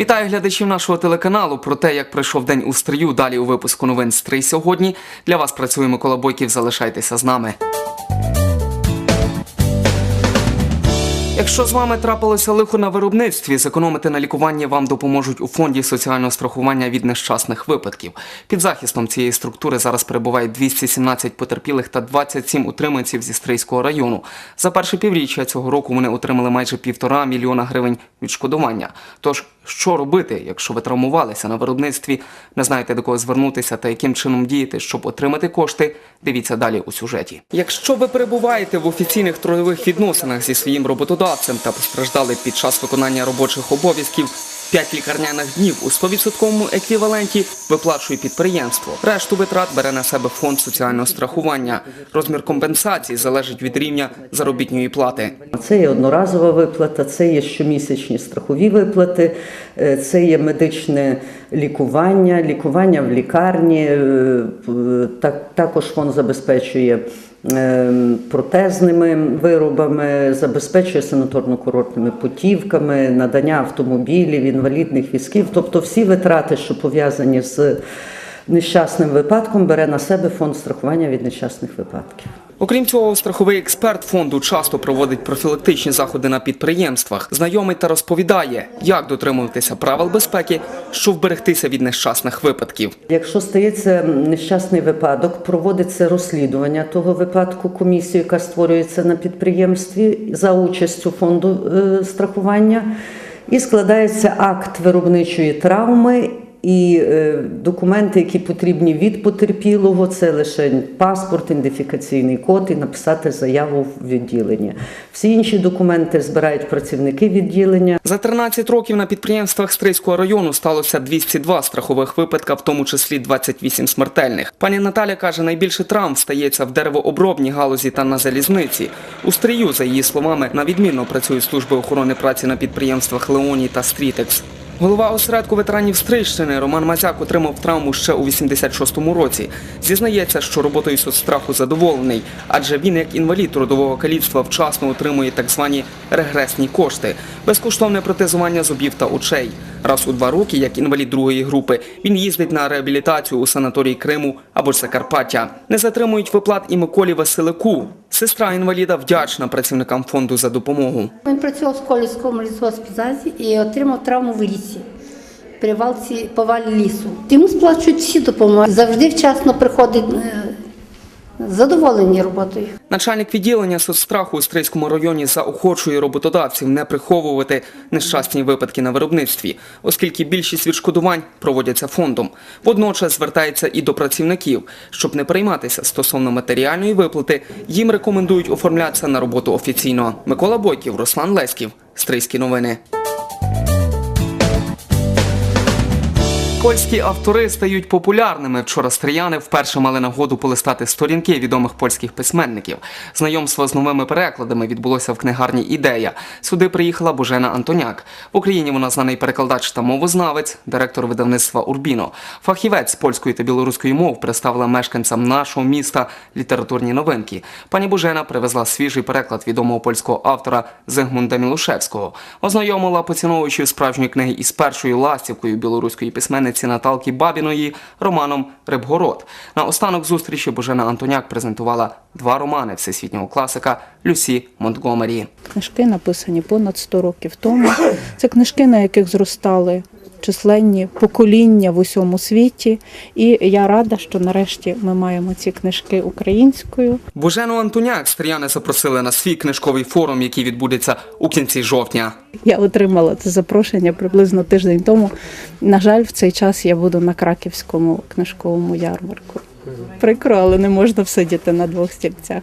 Вітаю глядачів нашого телеканалу. Про те, як пройшов день у стрию. Далі у випуску новин «Стрий сьогодні. Для вас працює Микола Бойків. Залишайтеся з нами. Якщо з вами трапилося лихо на виробництві, зекономити на лікуванні вам допоможуть у фонді соціального страхування від нещасних випадків. Під захистом цієї структури зараз перебувають 217 потерпілих та 27 утриманців зі Стрийського району. За перше півріччя цього року вони отримали майже півтора мільйона гривень відшкодування. Тож, що робити, якщо ви травмувалися на виробництві, не знаєте до кого звернутися та яким чином діяти, щоб отримати кошти, дивіться далі у сюжеті. Якщо ви перебуваєте в офіційних трудових відносинах зі своїм роботодавцем та постраждали під час виконання робочих обов'язків, 5 лікарняних днів у 100% еквіваленті виплачує підприємство. Решту витрат бере на себе фонд соціального страхування. Розмір компенсації залежить від рівня заробітної плати. Це є одноразова виплата, це є щомісячні страхові виплати, е, це є медичне лікування, лікування в лікарні. е, так- Також фонд забезпечує е, протезними виробами, забезпечує санаторно-курортними путівками, надання автомобілів, інвалідних візків, тобто всі витрати, що пов'язані з нещасним випадком, бере на себе фонд страхування від нещасних випадків. Окрім цього, страховий експерт фонду часто проводить профілактичні заходи на підприємствах, знайомить та розповідає, як дотримуватися правил безпеки, щоб вберегтися від нещасних випадків. Якщо стається нещасний випадок, проводиться розслідування того випадку комісією, яка створюється на підприємстві за участю фонду е, страхування, і складається акт виробничої травми. І е, документи, які потрібні від потерпілого, це лише паспорт, ідентифікаційний код і написати заяву в відділення. Всі інші документи збирають працівники відділення. За 13 років на підприємствах Стрийського району сталося 202 страхових випадка, в тому числі 28 смертельних. Пані Наталя каже, найбільше травм стається в деревообробній галузі та на залізниці. У стрію, за її словами, на відмінно працюють служби охорони праці на підприємствах Леоній та Стрітекс. Голова осередку ветеранів Стрийщини Роман Мазяк отримав травму ще у 86-му році. Зізнається, що роботою соцстраху задоволений, адже він, як інвалід трудового каліцтва, вчасно отримує так звані регресні кошти, безкоштовне протезування зубів та очей. Раз у два роки, як інвалід другої групи, він їздить на реабілітацію у санаторії Криму або ж Закарпаття. Не затримують виплат і Миколі Василику. Сестра інваліда вдячна працівникам фонду за допомогу. Він працював в Колівському лісгоспізазі і отримав травму в лісі. При валці повалі лісу. Йому сплачують всі допомоги. Завжди вчасно приходить е, задоволені роботою. Начальник відділення соцстраху у Стрийському районі заохочує роботодавців не приховувати нещасні випадки на виробництві, оскільки більшість відшкодувань проводяться фондом. Водночас звертається і до працівників, щоб не перейматися стосовно матеріальної виплати. Їм рекомендують оформлятися на роботу офіційно. Микола Бойків, Руслан Леськів, Стрийські новини. Польські автори стають популярними. Вчора стріяни вперше мали нагоду полистати сторінки відомих польських письменників. Знайомство з новими перекладами відбулося в книгарні Ідея. Сюди приїхала Божена Антоняк. В Україні вона знаний перекладач та мовознавець, директор видавництва Урбіно. Фахівець польської та білоруської мов представила мешканцям нашого міста літературні новинки. Пані Божена привезла свіжий переклад відомого польського автора Зигмунда Мілушевського. Ознайомила, поціновуючи справжньої книги із першою ластівкою білоруської письменниці Наталки Бабіної романом Рибгород. На останок зустрічі Божена Антоняк презентувала два романи всесвітнього класика Люсі Монтгомері. Книжки написані понад 100 років тому. Це книжки, на яких зростали численні покоління в усьому світі. І я рада, що нарешті ми маємо ці книжки українською. Божену Антоняк стріяни запросили на свій книжковий форум, який відбудеться у кінці жовтня. Я отримала це запрошення приблизно тиждень тому. На жаль, в цей час я буду на краківському книжковому ярмарку. Прикро, але не можна всидіти на двох стільцях.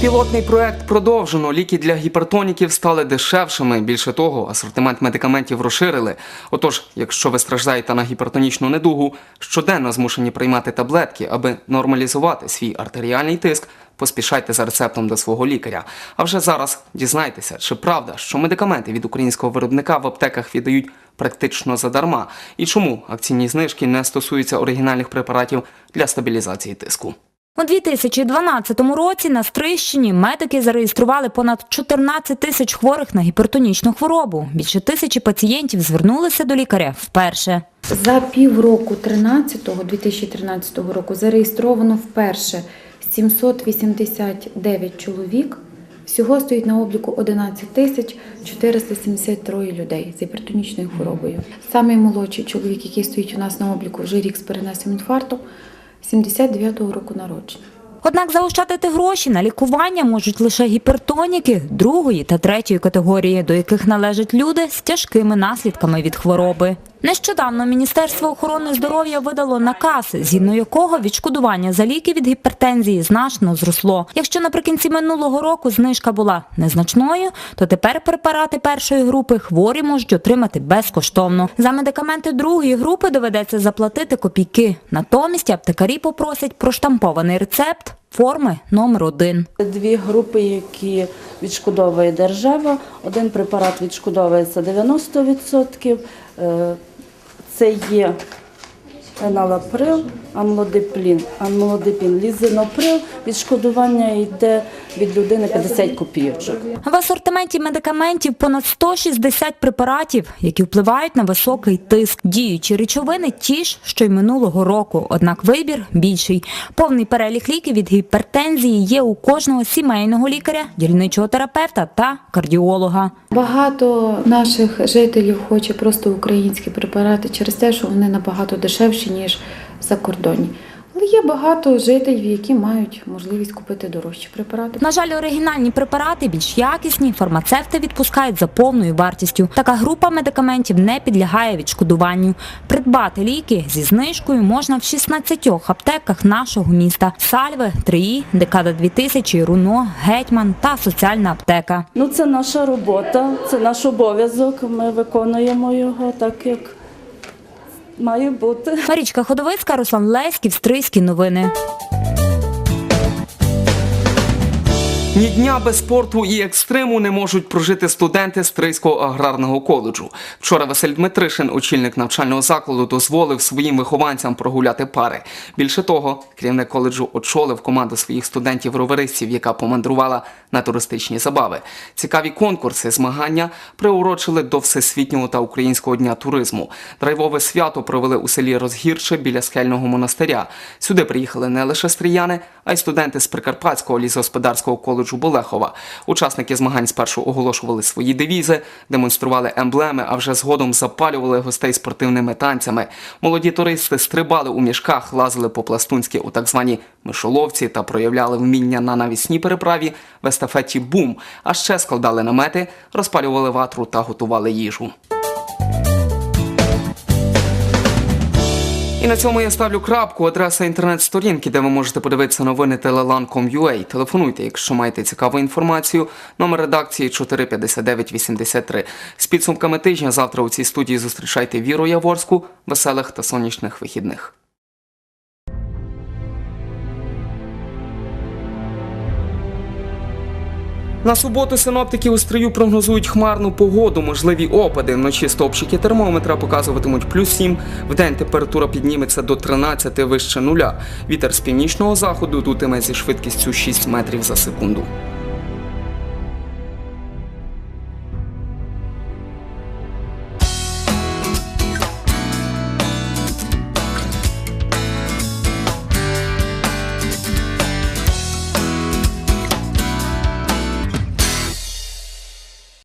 Пілотний проект продовжено. Ліки для гіпертоніків стали дешевшими. Більше того, асортимент медикаментів розширили. Отож, якщо ви страждаєте на гіпертонічну недугу, щоденно змушені приймати таблетки, аби нормалізувати свій артеріальний тиск, поспішайте за рецептом до свого лікаря. А вже зараз дізнайтеся, чи правда, що медикаменти від українського виробника в аптеках віддають практично задарма, і чому акційні знижки не стосуються оригінальних препаратів для стабілізації тиску. У 2012 році на Стрищині медики зареєстрували понад 14 тисяч хворих на гіпертонічну хворобу. Більше тисячі пацієнтів звернулися до лікаря вперше. За півроку 13-го, 2013 року зареєстровано вперше 789 чоловік. Всього стоїть на обліку 11 тисяч 473 людей з гіпертонічною хворобою. Самий молодший чоловік, який стоїть у нас на обліку, вже рік з перенесеним інфарктом, 79-го року народження. Однак заощадити гроші на лікування можуть лише гіпертоніки другої та третьої категорії, до яких належать люди з тяжкими наслідками від хвороби. Нещодавно Міністерство охорони здоров'я видало наказ, згідно якого відшкодування за ліки від гіпертензії значно зросло. Якщо наприкінці минулого року знижка була незначною, то тепер препарати першої групи хворі можуть отримати безкоштовно. За медикаменти другої групи доведеться заплатити копійки. Натомість аптекарі попросять проштампований рецепт форми номер один. Дві групи, які відшкодовує держава. Один препарат відшкодовується 90%. Це є еналаприл, амлодиплін, амлодипін, лізиноприл. Відшкодування йде від людини 50 копійочок. В асортименті медикаментів понад 160 препаратів, які впливають на високий тиск. Діючі речовини ті ж, що й минулого року, однак вибір більший. Повний перелік ліків від гіпертензії є у кожного сімейного лікаря, дільничого терапевта та кардіолога. Багато наших жителів хоче просто українські препарати через те, що вони набагато дешевші, ніж закордонні. Але є багато жителів, які мають можливість купити дорожчі препарати. На жаль, оригінальні препарати більш якісні, фармацевти відпускають за повною вартістю. Така група медикаментів не підлягає відшкодуванню. Придбати ліки зі знижкою можна в 16 аптеках нашого міста: Сальве, Триї, Декада 2000, Руно, Гетьман та соціальна аптека. Ну, це наша робота, це наш обов'язок. Ми виконуємо його так, як має бути. Марічка Ходовицька, Руслан Леськів, Стрийські новини. Ні дня без спорту і екстриму не можуть прожити студенти Стрийського аграрного коледжу. Вчора Василь Дмитришин, очільник навчального закладу, дозволив своїм вихованцям прогуляти пари. Більше того, керівник коледжу очолив команду своїх студентів-роверистів, яка помандрувала на туристичні забави. Цікаві конкурси, змагання приурочили до Всесвітнього та Українського дня туризму. Драйвове свято провели у селі Розгірче біля скельного монастиря. Сюди приїхали не лише стріяни, а й студенти з Прикарпатського лісогосподарського коледжу Болехова. Учасники змагань спершу оголошували свої девізи, демонстрували емблеми, а вже згодом запалювали гостей спортивними танцями. Молоді туристи стрибали у мішках, лазили по пластунськи у так звані мишоловці та проявляли вміння на навісній переправі в естафеті бум. А ще складали намети, розпалювали ватру та готували їжу. На цьому я ставлю крапку. Адреса інтернет-сторінки, де ви можете подивитися новини telelan.com.ua. Телефонуйте, якщо маєте цікаву інформацію. Номер редакції 45983. З підсумками тижня завтра у цій студії зустрічайте Віру Яворську, веселих та сонячних вихідних. На суботу синоптики у стрию прогнозують хмарну погоду, можливі опади. Вночі стопчики термометра показуватимуть плюс 7, вдень температура підніметься до 13 вище нуля. Вітер з північного заходу дутиме зі швидкістю 6 метрів за секунду.